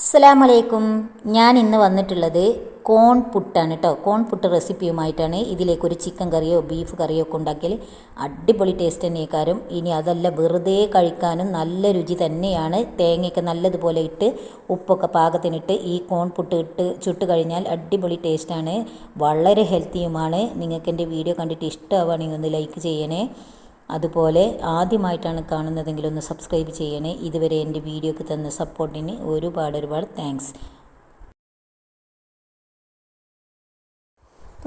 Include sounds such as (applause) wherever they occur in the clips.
അസ്സലാമലൈക്കും. ഞാൻ ഇന്ന് വന്നിട്ടുള്ളത് കോൺ പുട്ടാണ് കേട്ടോ കോൺ പുട്ട് റെസിപ്പിയുമായിട്ടാണ് ഇതിലേക്ക് ഒരു ചിക്കൻ കറിയോ ബീഫ് കറിയോ ഒക്കെ ഉണ്ടാക്കിയാൽ അടിപൊളി ടേസ്റ്റ് തന്നെയേക്കാരും. ഇനി അതല്ല വെറുതെ കഴിക്കാനും നല്ല രുചി തന്നെയാണ്. തേങ്ങയൊക്കെ നല്ലതുപോലെ ഇട്ട് ഉപ്പൊക്കെ പാകത്തിനിട്ട് ഈ കോൺ പുട്ട് ഇട്ട് ചുട്ട് കഴിഞ്ഞാൽ അടിപൊളി ടേസ്റ്റാണ് വളരെ ഹെൽത്തിയുമാണ് നിങ്ങൾക്ക് എന്റെ വീഡിയോ കണ്ടിട്ട് ഇഷ്ടമാവുകയാണെങ്കിൽ ഒന്ന് ലൈക്ക് ചെയ്യണേ. അതുപോലെ ആദ്യമായിട്ടാണ് കാണുന്നതെങ്കിൽ ഒന്ന് സബ്സ്ക്രൈബ് ചെയ്യണേ. ഇതുവരെ എന്റെ വീഡിയോക്ക് തന്ന സപ്പോർട്ടിന് ഒരുപാട് ഒരുപാട് താങ്ക്സ്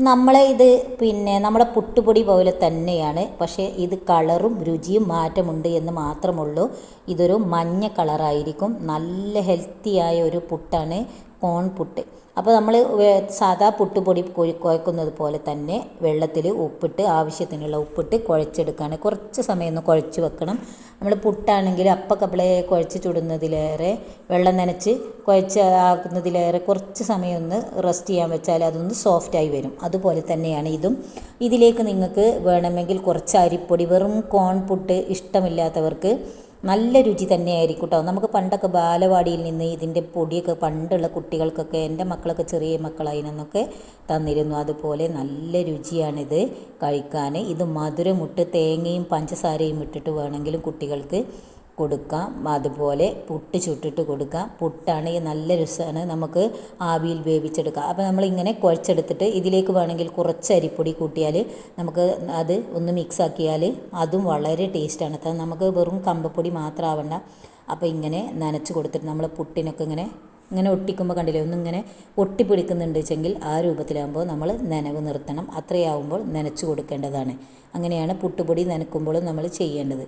നമ്മളെ ഇത് പിന്നെ നമ്മുടെ പുട്ടുപൊടി പോലെ തന്നെയാണ്. പക്ഷേ ഇത് കളറും രുചിയും മാറ്റമുണ്ട് എന്ന് മാത്രമുള്ളൂ. ഇതൊരു മഞ്ഞ കളറായിരിക്കും. നല്ല ഹെൽത്തിയായ ഒരു പുട്ടാണ്. കോൺ പുട്ട്. അപ്പോൾ നമ്മൾ സാധാ പുട്ടുപൊടി പൊടി കുഴക്കുന്നത് പോലെ തന്നെ വെള്ളത്തിൽ ഉപ്പിട്ട് ആവശ്യത്തിനുള്ള ഉപ്പിട്ട് കുഴച്ചെടുക്കുകയാണ് കുറച്ച് സമയം ഒന്ന് കുഴച്ച് വെക്കണം. നമ്മൾ പുട്ടാണെങ്കിൽ അപ്പക്കപ്പളെ കുഴച്ച് ചുടുന്നതിലേറെ വെള്ളം നനച്ച് കുഴച്ച് ആക്കുന്നതിലേറെ കുറച്ച് സമയം ഒന്ന് റെസ്റ്റ് ചെയ്യാൻ വെച്ചാൽ അതൊന്ന് സോഫ്റ്റായി വരും. അതുപോലെ തന്നെയാണ് ഇതും. ഇതിലേക്ക് നിങ്ങൾക്ക് വേണമെങ്കിൽ കുറച്ച് അരിപ്പൊടി വെറും കോൺ പുട്ട് ഇഷ്ടമില്ലാത്തവർക്ക് നല്ല രുചി തന്നെയായിരിക്കും കേട്ടോ നമുക്ക് പണ്ടൊക്കെ ബാലവാടിയിൽ നിന്ന് ഇതിന്റെ പൊടിയൊക്കെ പണ്ടുള്ള കുട്ടികൾക്കൊക്കെ എന്റെ മക്കളൊക്കെ ചെറിയ മക്കളതിനൊക്കെ തന്നിരുന്നു. അതുപോലെ നല്ല രുചിയാണിത് കഴിക്കാൻ. ഇത് മധുരമുട്ട് തേങ്ങയും പഞ്ചസാരയും ഇട്ടിട്ട് വേണമെങ്കിലും കുട്ടികൾക്ക് കൊടുക്കാം. അതുപോലെ പുട്ട് ചുട്ടിട്ട് കൊടുക്കാം. പുട്ടാണെങ്കിൽ നല്ല രസമാണ് നമുക്ക് ആവിയിൽ വേവിച്ചെടുക്കാം. അപ്പോൾ നമ്മളിങ്ങനെ കുഴച്ചെടുത്തിട്ട് ഇതിലേക്ക് വേണമെങ്കിൽ കുറച്ച് അരിപ്പൊടി കൂട്ടിയാൽ നമുക്ക് അത് ഒന്ന് മിക്സ് ആക്കിയാൽ അതും വളരെ ടേസ്റ്റാണ് അത് നമുക്ക് വെറും കമ്പപ്പൊടി മാത്രം ആവണ്ട അപ്പോൾ ഇങ്ങനെ നനച്ച് കൊടുത്തിട്ട് നമ്മൾ പുട്ടിനൊക്കെ ഇങ്ങനെ ഇങ്ങനെ ഒട്ടിക്കുമ്പോൾ കണ്ടില്ലേ ഒന്നിങ്ങനെ ഒട്ടിപ്പിടിക്കുന്നുണ്ട് വെച്ചെങ്കിൽ ആ രൂപത്തിലാകുമ്പോൾ നമ്മൾ നനവ് നിർത്തണം. അത്രയാവുമ്പോൾ നനച്ച് കൊടുക്കേണ്ടതാണ്. അങ്ങനെയാണ് പുട്ടുപൊടി നനക്കുമ്പോൾ നമ്മൾ ചെയ്യേണ്ടത്.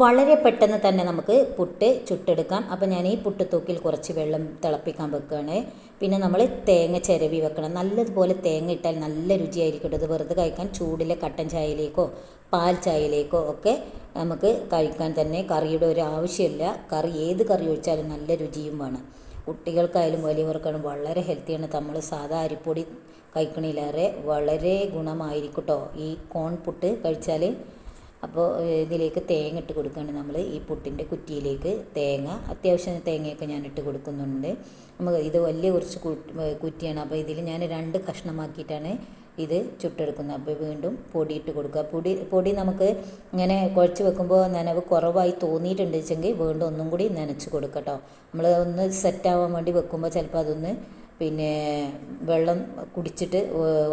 വളരെ പെട്ടെന്ന് തന്നെ നമുക്ക് പുട്ട് ചുട്ടെടുക്കാം. അപ്പോൾ ഞാൻ ഈ പുട്ടുത്തൂക്കിൽ കുറച്ച് വെള്ളം തിളപ്പിക്കാൻ വെക്കുകയാണ്. പിന്നെ നമ്മൾ തേങ്ങ ചിരവി വെക്കണം. നല്ലതുപോലെ തേങ്ങ ഇട്ടാൽ നല്ല രുചിയായിരിക്കും ഇത് വെറുതെ കഴിക്കാൻ ചൂടിലെ കട്ടൻ ചായയിലേക്കോ പാൽ ചായയിലേക്കോ ഒക്കെ നമുക്ക് കഴിക്കാൻ തന്നെ കറിയുടെ ഒരു ആവശ്യമില്ല. കറി ഏത് കറി ഒഴിച്ചാലും നല്ല രുചിയും വേണം. കുട്ടികൾക്കായാലും വലിയവർക്കായാലും വളരെ ഹെൽത്തിയാണ്. നമ്മൾ സാധാ അരിപ്പൊടി കഴിക്കണിലേറെ വളരെ ഗുണമായിരിക്കും കേട്ടോ. ഈ കോൺ പുട്ട് കഴിച്ചാൽ അപ്പോൾ ഇതിലേക്ക് തേങ്ങ ഇട്ട് കൊടുക്കുകയാണ് നമ്മൾ ഈ പുട്ടിന്റെ കുറ്റിയിലേക്ക് തേങ്ങ അത്യാവശ്യം തേങ്ങയൊക്കെ ഞാൻ ഇട്ട് കൊടുക്കുന്നുണ്ട്. നമുക്ക് ഇത് വലിയ കുറച്ച് കുറ്റിയാണ്. അപ്പോൾ ഇതിൽ ഞാൻ രണ്ട് കഷ്ണമാക്കിയിട്ടാണ് ഇത് ചുട്ടെടുക്കുന്നത്. അപ്പോൾ വീണ്ടും പൊടി ഇട്ട് കൊടുക്കുക. പൊടി പൊടി നമുക്ക് ഇങ്ങനെ കുഴച്ച് വെക്കുമ്പോൾ നനവ് കുറവായി തോന്നിയിട്ടുണ്ട് വെച്ചെങ്കിൽ വീണ്ടും ഒന്നും കൂടി നനച്ച് കൊടുക്കട്ടോ നമ്മൾ ഒന്ന് സെറ്റാവാൻ വേണ്ടി വെക്കുമ്പോൾ ചിലപ്പോൾ അതൊന്ന് പിന്നെ വെള്ളം കുടിച്ചിട്ട്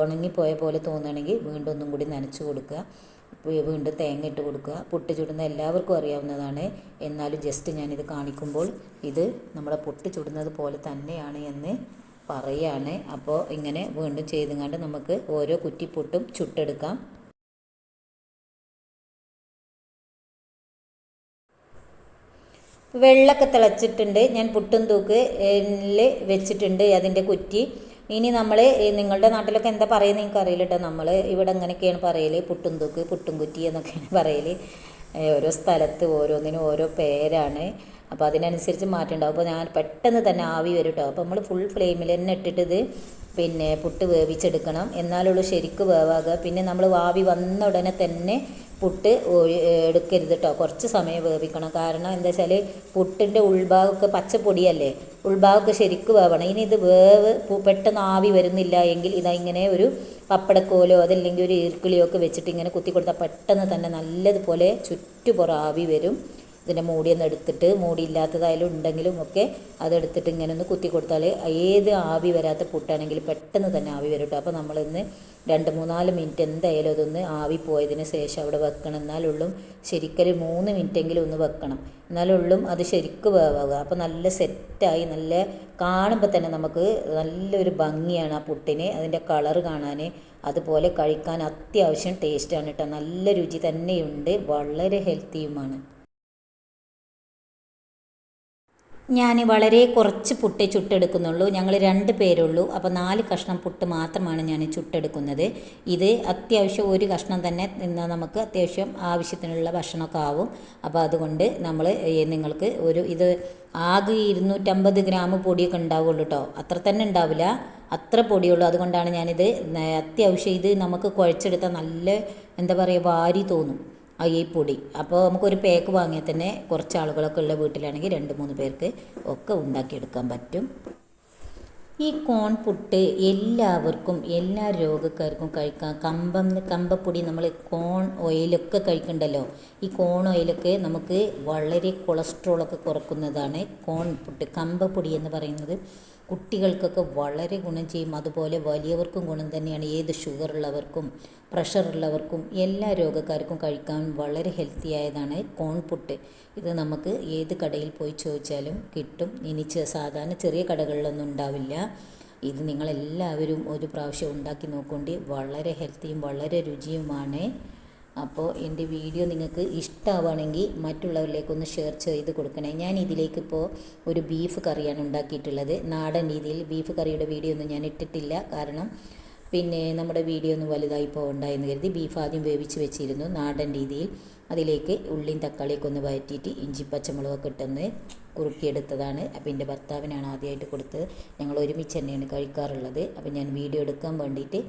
ഉണങ്ങിപ്പോയ പോലെ തോന്നുകയാണെങ്കിൽ വീണ്ടും ഒന്നും കൂടി നനച്ച് കൊടുക്കുക. വീണ്ടും തേങ്ങ ഇട്ട് കൊടുക്കുക. പുട്ട് ചുടുന്ന എല്ലാവർക്കും അറിയാവുന്നതാണ്. എന്നാലും ജസ്റ്റ് ഞാനിത് കാണിക്കുമ്പോൾ ഇത് നമ്മുടെ പുട്ട് ചുടുന്നത് പോലെ തന്നെയാണ് എന്ന് പറയാണ്. അപ്പോൾ ഇങ്ങനെ വീണ്ടും ചെയ്തുകൊണ്ട് നമുക്ക് ഓരോ കുറ്റിപ്പുട്ടും ചുട്ടെടുക്കാം. വെള്ളമൊക്കെ തിളച്ചിട്ടുണ്ട്. ഞാൻ പുട്ടും തൂക്ക് വെച്ചിട്ടുണ്ട് അതിന്റെ കുറ്റി. ഇനി നമ്മൾ നിങ്ങളുടെ നാട്ടിലൊക്കെ എന്താ പറയുന്നത് നിങ്ങൾക്ക് അറിയില്ല കേട്ടോ നമ്മൾ ഇവിടെ അങ്ങനെയൊക്കെയാണ് പറയൽ പുട്ടും തൂക്ക് പുട്ടും കുറ്റി എന്നൊക്കെയാണ് (laughs) പറയൽ ഓരോ സ്ഥലത്ത് ഓരോന്നിനും ഓരോ പേരാണ്. അപ്പോൾ അതിനനുസരിച്ച് മാറ്റം ഉണ്ടാവും അപ്പോൾ ഞാൻ പെട്ടെന്ന് തന്നെ ആവി വരും കേട്ടോ അപ്പോൾ നമ്മൾ ഫുൾ ഫ്ലെയിമിൽ തന്നെ ഇട്ടിട്ട് ഇത് പിന്നെ പുട്ട് വേവിച്ചെടുക്കണം. എന്നാലുള്ളൂ ശരിക്ക് വേവാകുക പിന്നെ നമ്മൾ ആവി വന്ന ഉടനെ തന്നെ പുട്ട് എടുക്കരുത് കേട്ടോ കുറച്ച് സമയം വേവിക്കണം. കാരണം എന്താ വെച്ചാൽ പുട്ടിന്റെ ഉൾഭാഗമൊക്കെ പച്ചപ്പൊടിയല്ലേ? ഉൾഭാഗമൊക്കെ ശരിക്ക് വേവണം. ഇനി ഇത് വേവ് പെട്ടെന്ന് ആവി വരുന്നില്ല എങ്കിൽ ഇതാ ഇങ്ങനെ ഒരു പപ്പടക്കോലോ അതല്ലെങ്കിൽ ഒരു ഈർക്കിളിയോ ഒക്കെ വെച്ചിട്ട് ഇങ്ങനെ കുത്തി കൊടുത്താൽ പെട്ടെന്ന് തന്നെ നല്ലതുപോലെ ചുറ്റുപുറം ആവി വരും. ഇതിന്റെ മൂടിയൊന്ന് എടുത്തിട്ട് മൂടി ഇല്ലാത്തതായാലും ഉണ്ടെങ്കിലും ഒക്കെ അതെടുത്തിട്ട് ഇങ്ങനെ ഒന്ന് കുത്തി കൊടുത്താൽ ഏത് ആവി വരാത്ത പുട്ടാണെങ്കിലും പെട്ടെന്ന് തന്നെ ആവി വരും കേട്ടോ. അപ്പോൾ നമ്മളിന്ന് രണ്ട് മൂന്നാൽ മിനിറ്റ് എന്തായാലും അതൊന്ന് ആവി പോയതിന് ശേഷം അവിടെ വെക്കണം. എന്നാലുള്ളൂ ശരിക്കും മൂന്ന് മിനിറ്റെങ്കിലും ഒന്ന് വെക്കണം. എന്നാലുള്ളൂ അത് ശരിക്കും വേവാകുക അപ്പോൾ നല്ല സെറ്റായി നല്ല കാണുമ്പോൾ തന്നെ നമുക്ക് നല്ലൊരു ഭംഗിയാണ് ആ പുട്ടിന്. അതിന്റെ കളർ കാണാൻ അതുപോലെ കഴിക്കാൻ അത്യാവശ്യം ടേസ്റ്റാണ് കേട്ടോ. നല്ല രുചി തന്നെയുണ്ട്. വളരെ ഹെൽത്തിയുമാണ്. ഞാൻ വളരെ കുറച്ച് പുട്ടേ ചുട്ടെടുക്കുന്നുള്ളൂ. ഞങ്ങൾ രണ്ട് പേരുള്ളൂ. അപ്പോൾ നാല് കഷ്ണം പുട്ട് മാത്രമാണ് ഞാൻ ചുട്ടെടുക്കുന്നത്. ഇത് അത്യാവശ്യം ഒരു കഷ്ണം തന്നെ നിന്നാൽ നമുക്ക് അത്യാവശ്യം ആവശ്യത്തിനുള്ള ഭക്ഷണമൊക്കെ ആവും. അപ്പോൾ അതുകൊണ്ട് നമ്മൾ നിങ്ങൾക്ക് ഒരു ഇത് ആകെ ഇരുന്നൂറ്റമ്പത് ഗ്രാം പൊടിയൊക്കെ ഉണ്ടാവുള്ളൂ കേട്ടോ അത്ര തന്നെ ഉണ്ടാവില്ല. അത്ര പൊടിയുള്ളൂ. അതുകൊണ്ടാണ് ഞാനിത് അത്യാവശ്യം ഇത് നമുക്ക് കുഴച്ചെടുത്താൽ നല്ല എന്താ പറയുക വാരി തോന്നും. ഈ പൊടി. അപ്പോൾ നമുക്കൊരു പേക്ക് വാങ്ങിയാൽ തന്നെ കുറച്ച് ആളുകളൊക്കെ ഉള്ള വീട്ടിലാണെങ്കിൽ രണ്ട് മൂന്ന് പേർക്ക് ഒക്കെ ഉണ്ടാക്കിയെടുക്കാൻ പറ്റും. ഈ കോൺ പുട്ട് എല്ലാവർക്കും എല്ലാ രോഗക്കാർക്കും കഴിക്കാം. കമ്പം കമ്പപ്പൊടി നമ്മൾ കോൺ ഓയിലൊക്കെ കഴിക്കണ്ടല്ലോ? ഈ കോൺ ഓയിലൊക്കെ നമുക്ക് വളരെ കൊളസ്ട്രോളൊക്കെ കുറക്കുന്നതാണ് കോൺ പുട്ട്. കമ്പപ്പൊടി എന്ന് പറയുന്നത് കുട്ടികൾക്കൊക്കെ വളരെ ഗുണം ചെയ്യും. അതുപോലെ വലിയവർക്കും ഗുണം തന്നെയാണ്. ഏത് ഷുഗർ ഉള്ളവർക്കും പ്രഷർ ഉള്ളവർക്കും എല്ലാ രോഗക്കാർക്കും കഴിക്കാൻ വളരെ ഹെൽത്തി ആയതാണ് കോൺ പുട്ട്. ഇത് നമുക്ക് ഏത് കടയിൽ പോയി ചോദിച്ചാലും കിട്ടും. ഇനി സാധാരണ ചെറിയ കടകളിലൊന്നും ഉണ്ടാവില്ല. ഇത് നിങ്ങളെല്ലാവരും ഒരു പ്രാവശ്യം ഉണ്ടാക്കി നോക്കൊണ്ട്. വളരെ ഹെൽത്തിയും വളരെ രുചിയുമാണ്. അപ്പോൾ എന്റെ വീഡിയോ നിങ്ങൾക്ക് ഇഷ്ടമാവുകയാണെങ്കിൽ മറ്റുള്ളവരിലേക്കൊന്ന് ഷെയർ ചെയ്ത് കൊടുക്കണേ. ഞാൻ ഇതിലേക്ക് ഇപ്പോൾ ഒരു ബീഫ് കറിയാണ് ഉണ്ടാക്കിയിട്ടുള്ളത്. നാടൻ രീതിയിൽ ബീഫ് കറിയുടെ വീഡിയോ ഒന്നും ഞാൻ ഇട്ടിട്ടില്ല. കാരണം പിന്നെ നമ്മുടെ വീഡിയോ ഒന്നും വലുതായി പോകണ്ടായെന്ന് കരുതി ബീഫ് ആദ്യം വേവിച്ച് വെച്ചിരുന്നു നാടൻ രീതിയിൽ. അതിലേക്ക് ഉള്ളിയും തക്കാളിയൊക്കെ ഒന്ന് വഴറ്റിയിട്ട് ഇഞ്ചി പച്ചമുളകൊക്കെ ഇട്ടൊന്ന് കുറുക്കിയെടുത്തതാണ്. അപ്പോൾ എന്റെ ഭർത്താവിനാണ് ആദ്യമായിട്ട് കൊടുത്തത്. ഞങ്ങൾ ഒരുമിച്ച് തന്നെയാണ് കഴിക്കാറുള്ളത്. അപ്പോൾ ഞാൻ വീഡിയോ എടുക്കാൻ വേണ്ടിയിട്ട്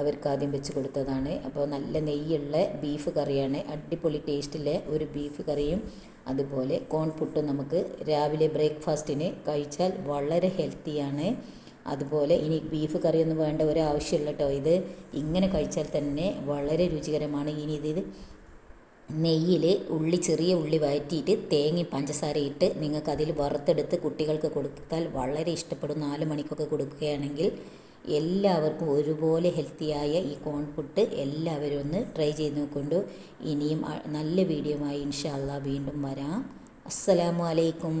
അവർക്ക് ആദ്യം വെച്ച് കൊടുത്തതാണ്. അപ്പോൾ നല്ല നെയ്യുള്ള ബീഫ് കറിയാണ്. അടിപൊളി ടേസ്റ്റിലെ ഒരു ബീഫ് കറിയും. അതുപോലെ കോൺ പുട്ടും നമുക്ക് രാവിലെ ബ്രേക്ക്ഫാസ്റ്റിന് കഴിച്ചാൽ വളരെ ഹെൽത്തിയാണ്. അതുപോലെ ഇനി ബീഫ് കറിയൊന്നും വേണ്ട ഒരു ആവശ്യമില്ല കേട്ടോ ഇത് ഇങ്ങനെ കഴിച്ചാൽ തന്നെ വളരെ രുചികരമാണ്. ഇനി ഇത് നെയ്യിൽ ഉള്ളി ചെറിയ ഉള്ളി വഴറ്റിയിട്ട് തേങ്ങി പഞ്ചസാര ഇട്ട് നിങ്ങൾക്ക് അതിൽ വറുത്തെടുത്ത് കുട്ടികൾക്ക് കൊടുത്താൽ വളരെ ഇഷ്ടപ്പെടും. നാല് മണിക്കൊക്കെ കൊടുക്കുകയാണെങ്കിൽ എല്ലാവർക്കും ഒരുപോലെ ഹെൽത്തിയായ ഈ കോൺ പുട്ട് എല്ലാവരും ഒന്ന് ട്രൈ ചെയ്ത് നോക്കൊണ്ടു. ഇനിയും നല്ല നല്ല വീഡിയോയുമായി ഇൻഷാല്ല വീണ്ടും വരാം. അസ്സലാമു അലൈക്കും.